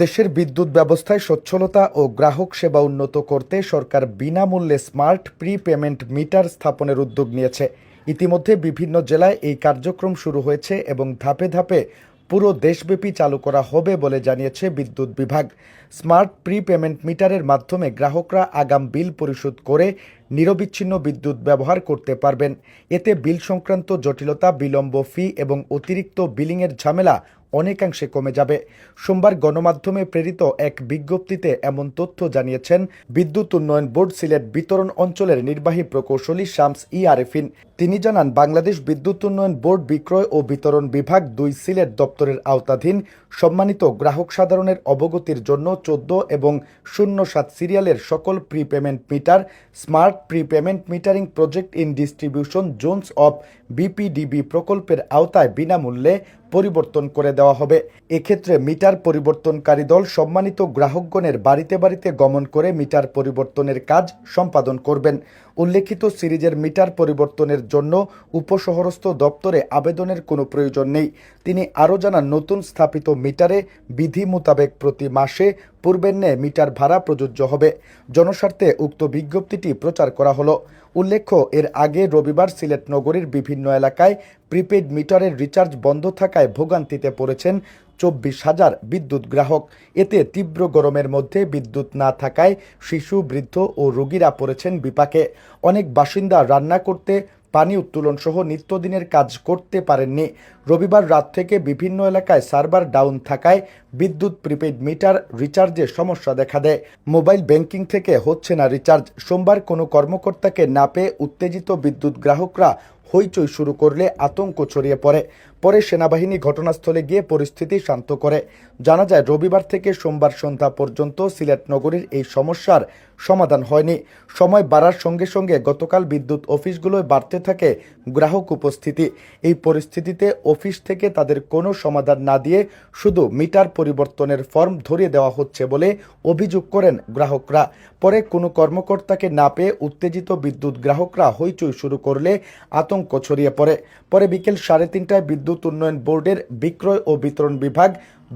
দেশের বিদ্যুৎ ব্যবস্থায় সচ্ছলতা ও গ্রাহক সেবা উন্নত করতে সরকার বিনামূল্যে স্মার্ট প্রি পেমেন্ট মিটার স্থাপনের উদ্যোগ নিয়েছে। ইতিমধ্যে বিভিন্ন জেলায় এই কার্যক্রম শুরু হয়েছে এবং ধাপে ধাপে পুরো দেশব্যাপী চালু করা হবে বলে জানিয়েছে বিদ্যুৎ বিভাগ। স্মার্ট প্রি পেমেন্ট মিটারের মাধ্যমে গ্রাহকরা আগাম বিল পরিশোধ করে নিরবিচ্ছিন্ন বিদ্যুৎ ব্যবহার করতে পারবেন। এতে বিল সংক্রান্ত জটিলতা, বিলম্ব, ফি এবং অতিরিক্ত বিলিংয়ের ঝামেলা অনেকাংশে কমে যাবে। সোমবার গণমাধ্যমে প্রেরিত এক বিজ্ঞপ্তিতে এমন তথ্য জানিয়েছেন বিদ্যুৎ উন্নয়ন বোর্ড সিলেট বিতরণ অঞ্চলের নির্বাহী প্রকৌশলী শামস ই আরেফিন। তিনি জানান, বাংলাদেশ বিদ্যুৎ উন্নয়ন বোর্ড বিক্রয় ও বিতরণ বিভাগ দুই সিলেট দপ্তরের আওতাধীন। সম্মানিত গ্রাহক সাধারণের অবগতির জন্য চোদ্দ এবং শূন্য সাত সিরিয়ালের সকল prepayment meter, smart prepayment metering project in distribution zones of BPDB প্রকল্পের আওতায় বিনামূল্যে পরিবর্তন করে দেওয়া হবে। এক্ষেত্রে মিটার পরিবর্তনকারী দল সম্মানিত গ্রাহকগণের বাড়িতে বাড়িতে গমন করে মিটার পরিবর্তনের কাজ সম্পাদন করবেন। উল্লেখিত সিরিজের মিটার পরিবর্তনের জন্য উপশহরস্থ দপ্তরে আবেদনের কোনো প্রয়োজন নেই। তিনি আরও জানান, নতুন স্থাপিত মিটারে বিধি মোতাবেক প্রতি মাসে পূর্বের ন্যায় মিটার ভাড়া প্রযোজ্য হবে। জনস্বার্থে উক্ত বিজ্ঞপ্তিটি প্রচার করা হলো। উল্লেখ্য, এর আগে রবিবার সিলেট নগরীর বিভিন্ন এলাকায় প্রিপেড মিটারের রিচার্জ বন্ধ থাকায় ভোগান্তিতে পড়েছেন চব্বিশ হাজার বিদ্যুৎ গ্রাহক। এতে তীব্র গরমের মধ্যে বিদ্যুৎ না থাকায় শিশু, বৃদ্ধ ও রোগীরা পড়েছেন বিপাকে। অনেক বাসিন্দা রান্না করতে, পানি উত্তোলন সহ নিত্যদিনের কাজ করতে পারেননি। রবিবার রাত থেকে বিভিন্ন এলাকায় সার্ভার ডাউন থাকায় বিদ্যুৎ প্রিপেড মিটার রিচার্জে সমস্যা দেখা দেয়। মোবাইল ব্যাংকিং থেকে হচ্ছে না রিচার্জ। সোমবার কোনো কর্মকর্তাকে না পেয়ে উত্তেজিত বিদ্যুৎ গ্রাহকরা হইচই শুরু করলে আতঙ্ক ছড়িয়ে পড়ে। পরে সেনাবাহিনী ঘটনাস্থলে গিয়ে পরিস্থিতি শান্ত করে। জানা যায়, রবিবার থেকে সোমবার সন্ধ্যা পর্যন্ত সিলেট নগরীর এই সমস্যার সমাধান হয়নি। সময় বাড়ার সঙ্গে সঙ্গে গতকাল বিদ্যুৎ অফিসগুলোয় বাড়তে থাকে গ্রাহক উপস্থিতি। এই পরিস্থিতিতে অফিস থেকে তাদের কোনো সমাধান না দিয়ে শুধু মিটার পরিবর্তনের ফর্ম ধরিয়ে দেওয়া হচ্ছে বলে অভিযোগ করেন গ্রাহকরা। পরে কোনো কর্মকর্তাকে না পেয়ে উত্তেজিত বিদ্যুৎ গ্রাহকরা হইচই শুরু করলে আতঙ্ক ছড়িয়ে পড়ে। পরে বিকেল সাড়ে তিনটায় বিদ্যুৎ উন্নয়ন বোর্ডের বিক্রয় ও বিতরণ বিভাগ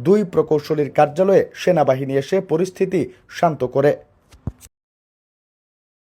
দুই প্রকৌশলীর কার্যালয়ে সেনাবাহিনী এসে পরিস্থিতি শান্ত করে।